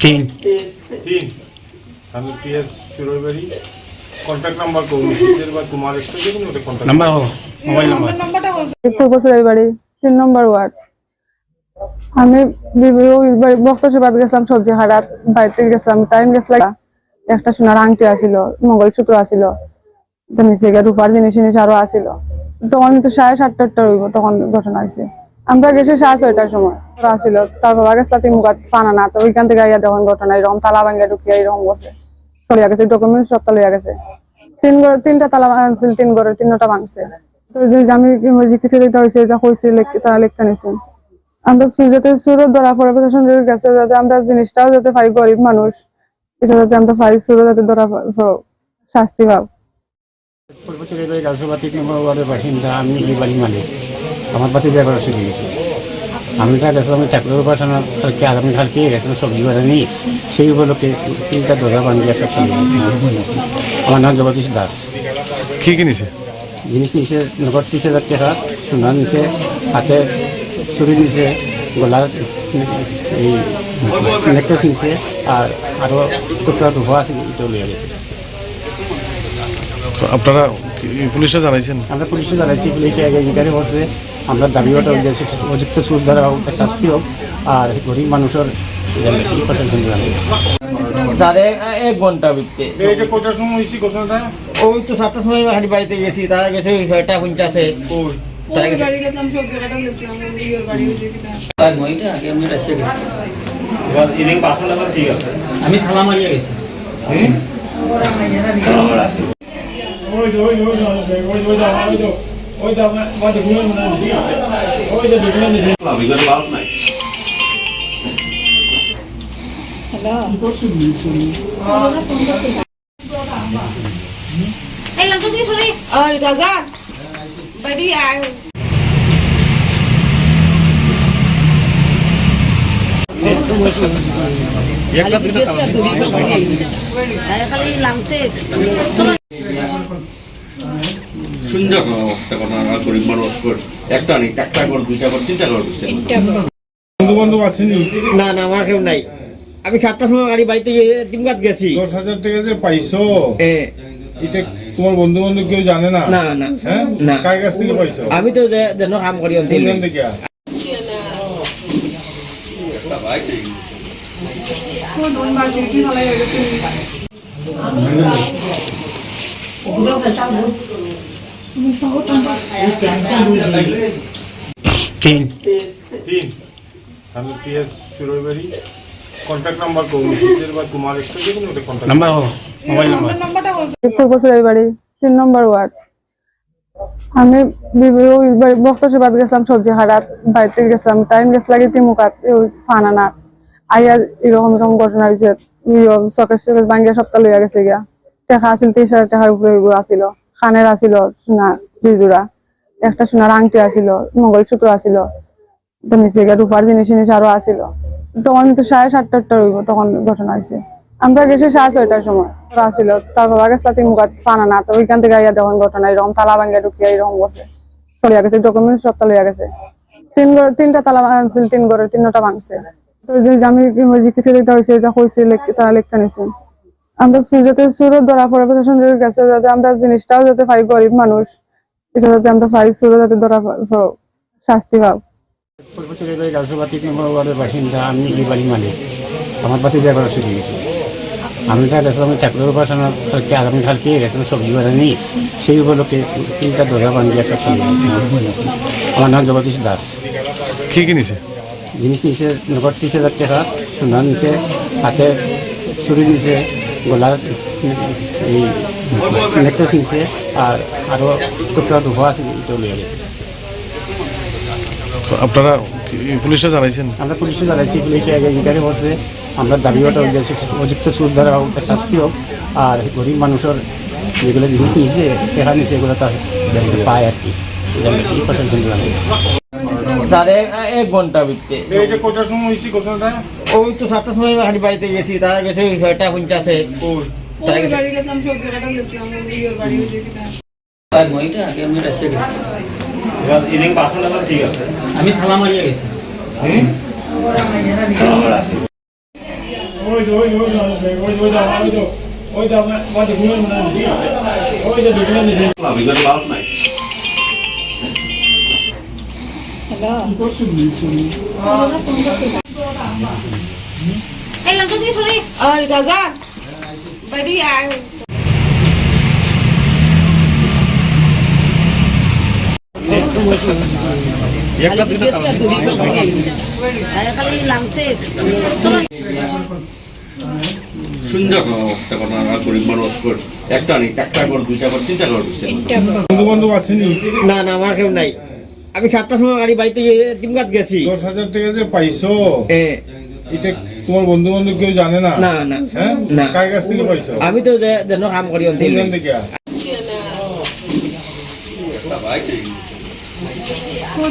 তিন। তিন। আমি পিএস চুরইবাড়ি কন্ট্যাক্ট নাম্বার নিজের বা তোমার একটা একটা কন্ট্যাক্ট নাম্বার মোবাইল নাম্বার পূর্ব বাড়ি তিন নম্বর ওয়ার্ড আমি গেছিলাম সবজি হাটাত বাড়ি থেকে গেছিলাম টাইম গেছিলাম। একটা সোনার আংটি আছিল মঙ্গলসূত্র আছিল। তো নিচে গিয়ে রূপার জিনিস জিনিস আরও আছিল। তখন তো সাড়ে সাতটা হইব তখন ঘটনা হয়েছে। আমরা গেছি সাড়ে ছয়টার সময়। ওরা আসছিল, তার বাবা গেছিল মুখাত পানা না, তো ওইখান থেকে আইয়া তখন ঘটনা, এরকম তালা ভাঙ্গিয়া ঢুকিয়া এরকম করছে চলিয়া গেছে ডকুমেন্ট সবটা লইয়া গেছে। তিন ঘর, তিনটা তালা ভাঙছিল, তিন ঘরের তিনটা ভাঙছে। আমি হয়েছে এটা যাতে গেছে, যাতে আমরা জিনিসটাও যাতে মানুষ, এটা যাতে যাতে শাস্তি বাড়ি মালিক। আমার বাতি যাবার চলে গেছে আমি তা গেছিলাম চাকরির উপাসনা কালকে আগামী কালকে গেছিলাম সবজি বাজার নিয়ে সেই উপলক্ষে তিনটা দরজা বানিয়ে একটা গেছে আমার নাম জগদীশ দাস। কি কিনেছে? জিনিস নিচে নগদ ত্রিশ হাজার টাকা সোনার নিচে হাতে ছুরি নিচে গলার এই নেকলেস নিচে আর আরও টুকরা ধোয়া আছে এটাও লিয়ে গেছে। আপনারা পুলিশে জানাইছেন? আমরা পুলিশে জানাইছি পুলিশে আগে ইনকোয়ারি করছে আমরা দাবি ওটা অযুক্ত সুদ দ্বারা হোক শাস্তি হোক আর গরিব মানুষের এক ঘণ্টা ভিত্তে ওই তো সাতটার সময় হাঁড়ি বাড়িতে গেছি তারা গেছে ছয়টা পঞ্চাশে তারা গেছে আমি থালা মারিয়া গেছি ওই যে ওই ওই ওই ওই ওই যে ওই যে আমার বাড়ি ঘুরে মনে হয় ওই যে দুটো নিচে এই লঙ্কা দিয়ে সরে Ơi, ra ra. Phải đi à. খালি লাংছে সুন্দর। অবস্থা আমার গরিব মানুষ কর একটা নেই একটা কর দুইটা কর তিনটা বুঝছে বন্ধু বান্ধব আসেনি না না আমার কেউ নাই। আমি সাতটার সময় গাড়ি বাড়িতে টিমগাত গেছি। দশ হাজার টাকা যে পাইছো? এটা তোমার বন্ধু বান্ধব কেউ জানে না? না না। হ্যাঁ? না। কার কাছ থেকে পাইছো? আমি তো যেন কাম করি অন্তিম থেকে তিন। তিন। আমি পিএস চুরইবাড়ি কন্ট্যাক্ট নাম্বার করুন বা তোমার একটা যে কোনো একটা কন্ট্যাক্ট নাম্বার হো মোবাইল নাম্বার পূর্ব বাড়ি তিন নম্বর ওয়ার্ড। আমি বিবি- ওই বাড়ি- বক্তসেবাদ গেছিলাম সবজি হাটাত বাড়ি থেকে গেছিলাম টাইম গেছিলাম তিন মুখাত ওই ফানা না আইয়া এরকম এরকম ঘটনা হয়েছে চকের চকের ভাঙ্গিয়া সপ্তাহ লইয়া গেছে গিয়া। টাকা আছিল ত্রিশ হাজার টাকার উপরে আছিল। খানের আছিল সোনা দুই জোড়া। একটা সোনার আংটি আছিল, মঙ্গলসূত্র আছিল তো নিচে গিয়ে রূপার জিনিস জিনিস আরও আছিল। তখন তো সাড়ে সাতটা আটটা হইব তখন ঘটনা আমরা গেছি সাড়ে ছয়টার সময়। ওরা আসছিল তার বাবা তিন মুখাত পানা না, তো ওইখান থেকে আইয়া তখন ঘটনা, এরকম তালা ঢুকিয়া এরকম করছে চলিয়া গেছে সবটা লইয়া গেছে। তিন ঘর তিনটা তালা ভাঙছিল, তিন ঘরের তিনটা ভাঙছে। তো আমি লেখা আমরা যাতে গেছে আমরা জিনিসটাও যাতে গরিব মানুষ। এটা যাতে আমরা পাই সুরত যাতে ধরা শাস্তি পাও। বাড়ি বাসিন্দা আমি বাড়ির মালিক আমার বাতি যাবার চলে গেছে। আমি তা গেছিলাম চাকরির উপাসনা কালকে আগামী কালকে গেছিলাম সবজি বাজার সেই উপলক্ষে তিনটা দরজা বানিয়ে একটা আমার নাম জগদীশ দাস। কি কিনেছে জিনিস নিচে নগদ ত্রিশ হাজার টাকা সোনার নিচে হাতে ছুরি নিচে গলার এই নেকলেস নিচে আর আরও টুকরা ধোয়া আছে এটাও লিয়ে গেছে আপনারা পুলিশে জানাইছেন? আমরা পুলিশে জানাইছি পুলিশে আগে ইনকোয়ারি করছে আমরা দাবি ওটা অযুক্ত সুদ দ্বারা হোক শাস্তি হোক আর গরিব মানুষের যেগুলো জিনিস নিয়েছে টাকা নিচে এগুলো তার পায় আর কি। এক ঘণ্টা ভিত্তে। এই কটার সময় হয়েছে ঘটনাটা? ওই তো সাতটার সময় হাঁড়ি বাড়িতে গেছি তারা গেছে ওই ছয়টা পঞ্চাশে। আমি থালা মারিয়া গেছি। ওই খালি সুন্দর অবস্থা গরিব মানুষ একটা নেই একটা কর দুইটা কর তিনটা কর বন্ধু বান্ধব আসেনি? না না আমার কেউ নাই। আমি সাতটার সময় গাড়ি বাড়িতে গেছি। দশ হাজার টাকা যে পাইছো? এটা তোমার বন্ধু বান্ধব কেউ জানে না? না না। হ্যাঁ? না। কার কাছ থেকে পাইছো? আমি তো যেন কাম করি অন্তিম থেকে কোন